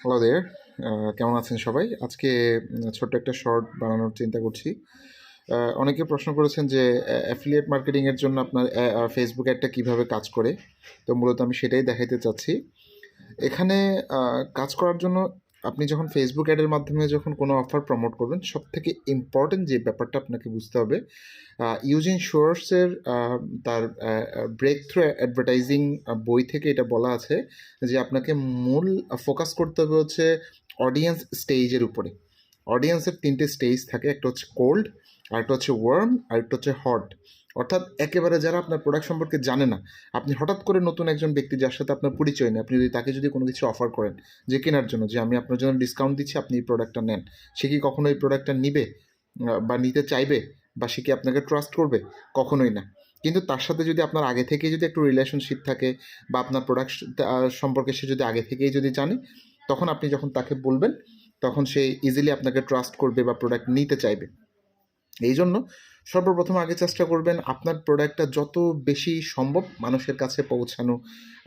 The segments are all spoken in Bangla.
হ্যালো দেয়ার কেমন আছেন সবাই? আজকে ছোট্ট একটা শর্ট বানানোর চিন্তা করছি। আহ, অনেকে প্রশ্ন করেছেন যে অ্যাফিলিয়েট মার্কেটিংয়ের জন্য আপনার ফেসবুক অ্যাডটা কীভাবে কাজ করে? তো মূলত আমি সেটাই দেখাইতে চাচ্ছি। এখানে কাজ করার জন্য আপনি যখন ফেসবুক অ্যাডের মাধ্যমে যখন কোনো অফার প্রমোট করবেন সব থেকে ইম্পর্টেন্ট যে ব্যাপারটা আপনাকে বুঝতে হবে ইউজিন শোয়ার্সের তার ব্রেক থ্রু অ্যাডভার্টাইজিং বই থেকে এটা বলা আছে যে আপনাকে মূল ফোকাস করতে হবে হচ্ছে অডিয়েন্স স্টেজের উপরে। অডিয়েন্সের তিনটে স্টেজ থাকে, একটা হচ্ছে কোল্ড আরেকটা হচ্ছে ওয়ার্ম আরেকটা হচ্ছে হট অর্থাৎ একেবারে যারা আপনার প্রোডাক্ট সম্পর্কে জানে না, আপনি হঠাৎ করে নতুন একজন ব্যক্তি যার সাথে আপনার পরিচয় নেই, আপনি যদি তাকে যদি কোনো কিছু অফার করেন যে কেনার জন্য, যে আমি আপনার জন্য ডিসকাউন্ট দিচ্ছি, আপনি এই প্রোডাক্টটা নেন, সে কি কখনো এই প্রোডাক্টটা নিবে বা নিতে চাইবে, বা সে কি আপনাকে ট্রাস্ট করবে? কখনোই না। কিন্তু তার সাথে যদি আপনার আগে থেকেই যদি একটু রিলেশনশিপ থাকে, বা আপনার প্রোডাক্ট সম্পর্কে সে যদি আগে থেকেই যদি জানে, তখন আপনি যখন তাকে বলবেন, তখন সে ইজিলি আপনাকে ট্রাস্ট করবে বা প্রোডাক্ট নিতে চাইবে। এই জন্য সর্বপ্রথম আগে চেষ্টা করবেন আপনার প্রোডাক্টটা যত বেশি সম্ভব মানুষের কাছে পৌঁছানো,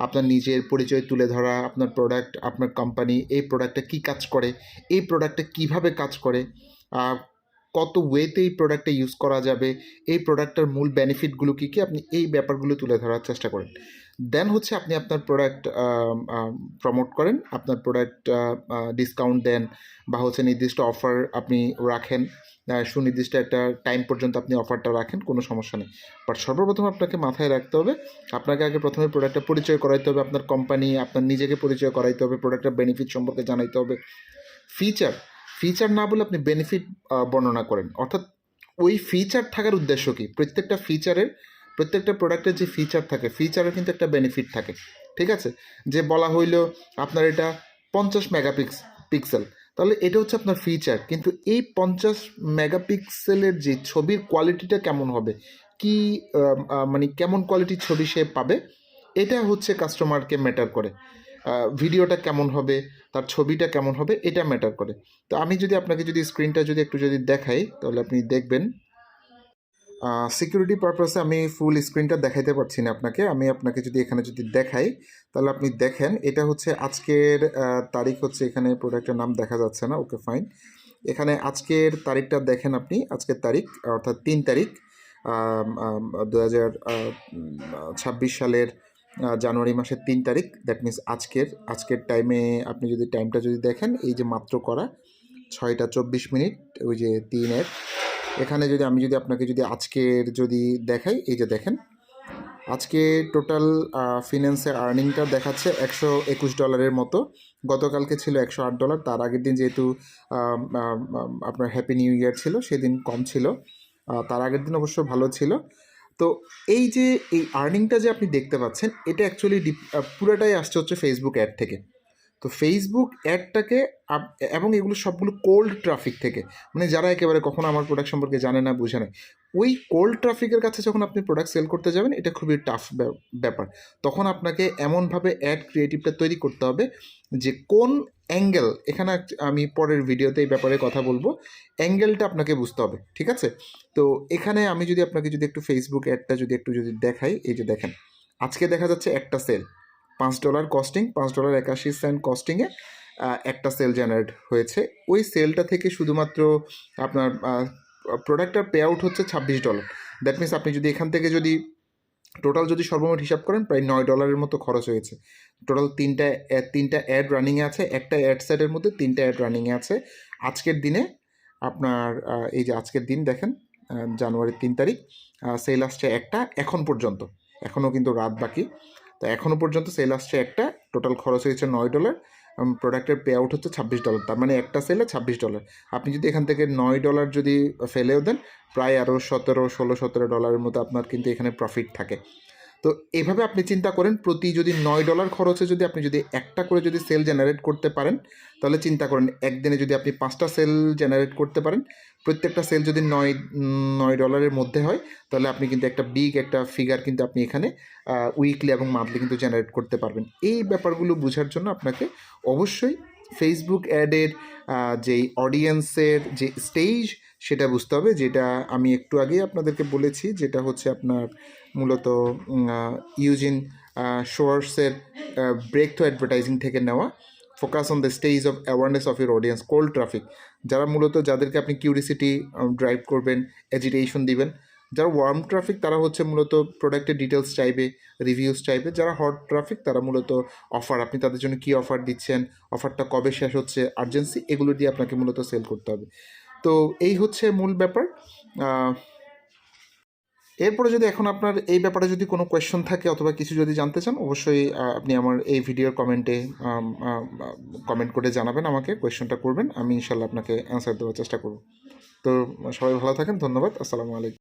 আপনার নিজের পরিচয় তুলে ধরা, আপনার প্রোডাক্ট আপনার কোম্পানি এই প্রোডাক্টটা কী কাজ করে, এই প্রোডাক্টটা কীভাবে কাজ করে কত ওয়েতে এই প্রোডাক্টটা ইউজ করা যাবে, এই প্রোডাক্টটার মূল বেনিফিটগুলো কী কী, আপনি এই ব্যাপারগুলো তুলে ধরার চেষ্টা করেন। দেন হচ্ছে আপনি আপনার প্রোডাক্ট প্রমোট করেন। আপনার প্রোডাক্ট ডিসকাউন্ট দেন বা হচ্ছে নির্দিষ্ট অফার আপনি রাখেন। সুনির্দিষ্ট একটা টাইম পর্যন্ত আপনি অফারটা রাখেন, কোনো সমস্যা নেই। বাট সর্বপ্রথম আপনাকে মাথায় রাখতে হবে, আপনাকে আগে প্রথমে প্রোডাক্টটা পরিচয় করাইতে হবে আপনার কোম্পানি আপনার নিজেকে পরিচয় করাইতে হবে প্রোডাক্টের বেনিফিট সম্পর্কে জানাইতে হবে। ফিচার ফিচার না বলে আপনি বেনিফিট বর্ণনা করেন। অর্থাৎ ওই ফিচার থাকার উদ্দেশ্য কি? প্রত্যেকটা ফিচারের প্রত্যেকটা প্রোডাক্টের যে ফিচার থাকে ফিচারের কিন্তু একটা বেনিফিট থাকে, ঠিক আছে? যে বলা হইল আপনার এটা পঞ্চাশ মেগাপিক্স পিক্সেল তাহলে এটা হচ্ছে আপনার ফিচার কিন্তু এই পঞ্চাশ মেগাপিক্সেলের যে ছবির কোয়ালিটিটা কেমন হবে? কি মানে কেমন কোয়ালিটির ছবি সে পাবে? এটা হচ্ছে কাস্টমারকে ম্যাটার করে। ভিডিওটা কেমন হবে? তার ছবিটা কেমন হবে? এটা ম্যাটার করে। তো আমি যদি আপনাকে যদি স্ক্রিনটা যদি একটু যদি দেখাই, তাহলে আপনি দেখবেন সিকিউরিটি পারপাসে আমি ফুল স্ক্রিনটা দেখাইতে পারছি না আপনাকে। আমি আপনাকে যদি এখানে যদি দেখাই, তাহলে আপনি দেখেন, এটা হচ্ছে আজকের তারিখ হচ্ছে এখানে প্রোডাক্টের নাম দেখা যাচ্ছে না ওকে ফাইন এখানে আজকের তারিখটা দেখেন আপনি, আজকের তারিখ, অর্থাৎ তিন তারিখ দু হাজার ছাব্বিশ সালের জানুয়ারি মাসের তিন তারিখ দ্যাট মিন্স আজকের আজকের টাইমে আপনি যদি টাইমটা যদি দেখেন, এই যে মাত্র করা, ছয়টা চব্বিশ মিনিট, ওই যে তিনের এখানে যদি আমি যদি আপনাকে যদি আজকের যদি দেখাই, এই যে দেখেন, আজকে টোটাল ফিনান্সের আর্নিংটা দেখাচ্ছে একশো একুশ ডলারের মতো। গতকালকে ছিল একশো আট ডলার তার আগের দিন যেহেতু আপনার হ্যাপি নিউ ইয়ার ছিল, সেদিন কম ছিল তার আগের দিন অবশ্য ভালো ছিল। তো এই যে, এই আর্নিংটা যে আপনি দেখতে পাচ্ছেন, এটা অ্যাকচুয়ালি পুরোটাই আসছে হচ্ছে ফেসবুক অ্যাড থেকে। তো ফেসবুক অ্যাডটাকে এবং এগুলো সবগুলো কোল্ড ট্রাফিক থেকে। মানে যারা একেবারে কখনো আমার প্রোডাক্ট সম্পর্কে জানে না, বুঝে না। ওই কোল্ড ট্রাফিকের কাছে যখন আপনি প্রোডাক্ট সেল করতে যাবেন, এটা খুবই টাফ ব্যাপার। তখন আপনাকে এমনভাবে অ্যাড ক্রিয়েটিভটা তৈরি করতে হবে যে কোন অ্যাঙ্গেল এখানে আমি পরের ভিডিওতে এই ব্যাপারে কথা বলব অ্যাঙ্গেলটা আপনাকে বুঝতে হবে, ঠিক আছে? তো এখানে আমি যদি আপনাকে যদি একটু ফেসবুক অ্যাডটা যদি একটু যদি দেখাই, এই যে দেখেন, আজকে দেখা যাচ্ছে একটা সেল পাঁচ ডলার কস্টিং পাঁচ ডলার একাশি সেন্ট কস্টিংয়ে একটা সেল জেনারেট হয়েছে। ওই সেলটা থেকে শুধুমাত্র আপনার প্রোডাক্টটার পে আউট হচ্ছে ছাব্বিশ ডলার দ্যাট মিনস আপনি যদি এখান থেকে যদি টোটাল যদি সর্বমোট হিসাব করেন, প্রায় নয় ডলারের মতো খরচ হয়েছে। টোটাল তিনটা তিনটা অ্যাড রানিংয়ে আছে, একটা অ্যাড সেটের মধ্যে তিনটা অ্যাড রানিংয়ে আছে। আজকের দিনে আপনার এই যে আজকের দিন দেখেন জানুয়ারির তিন তারিখ সেল আসছে একটা এখন পর্যন্ত। এখনও কিন্তু রাত বাকি। তো এখনও পর্যন্ত সেল আসছে একটা টোটাল খরচ হয়েছে নয় ডলার প্রোডাক্টের পে আউট হচ্ছে ছাব্বিশ ডলার তার মানে একটা সেলে ছাব্বিশ ডলার আপনি যদি এখান থেকে নয় ডলার যদি ফেলেও দেন, প্রায় আরও সতেরো, ষোলো, সতেরো ডলারের মতো আপনার কিন্তু এখানে প্রফিট থাকে। তো এভাবে আপনি চিন্তা করেন, প্রতি যদি নয় ডলার খরচে যদি আপনি যদি একটা করে যদি সেল জেনারেট করতে পারেন, তাহলে চিন্তা করেন একদিনে যদি আপনি পাঁচটা সেল জেনারেট করতে পারেন, প্রত্যেকটা সেল যদি নয় নয় ডলারের মধ্যে হয়, তাহলে আপনি কিন্তু একটা বিগ একটা ফিগার কিন্তু আপনি এখানে উইকলি এবং মান্থলি কিন্তু জেনারেট করতে পারবেন। এই ব্যাপারগুলো বোঝার জন্য আপনাকে অবশ্যই ফেসবুক অ্যাডের যেই অডিয়েন্সের যে স্টেজ সেটা বুঝতে হবে, যেটা আমি একটু আগেই আপনাদেরকে বলেছি, যেটা হচ্ছে আপনার মূলত ইউজিন শোয়ার্সের ব্রেক থ্রু অ্যাডভার্টাইজিং থেকে নেওয়া। Focus on the stage of awareness of your audience cold traffic যারা মূলত যাদেরকে আপনি কিউরিসিটি ড্রাইভ করবেন এজিটেশন দিবেন, যারা ওয়ার্ম ট্রাফিক তারা হচ্ছে মূলত প্রোডাক্টের ডিটেলস চাইবে রিভিউস চাইবে। যারা হট ট্রাফিক তারা মূলত অফার আপনি তাদের জন্য কী অফার দিচ্ছেন অফারটা কবে শেষ হচ্ছে আর্জেন্সি এগুলো দিয়ে আপনাকে মূলত সেল করতে হবে। তো এই হচ্ছে মূল ব্যাপার। এরপরে যদি এখন আপনার এই ব্যাপারে যদি কোনো কোয়েশ্চন থাকে অথবা কিছু যদি জানতে চান, অবশ্যই আপনি আমার এই ভিডিওর কমেন্টে কমেন্ট করে জানাবেন আমাকে কোয়েশ্চনটা করবেন, আমি ইনশাল্লাহ আপনাকে অ্যান্সার দেওয়ার চেষ্টা করব। তো, সবাই ভালো থাকেন, ধন্যবাদ, আসসালামু আলাইকুম।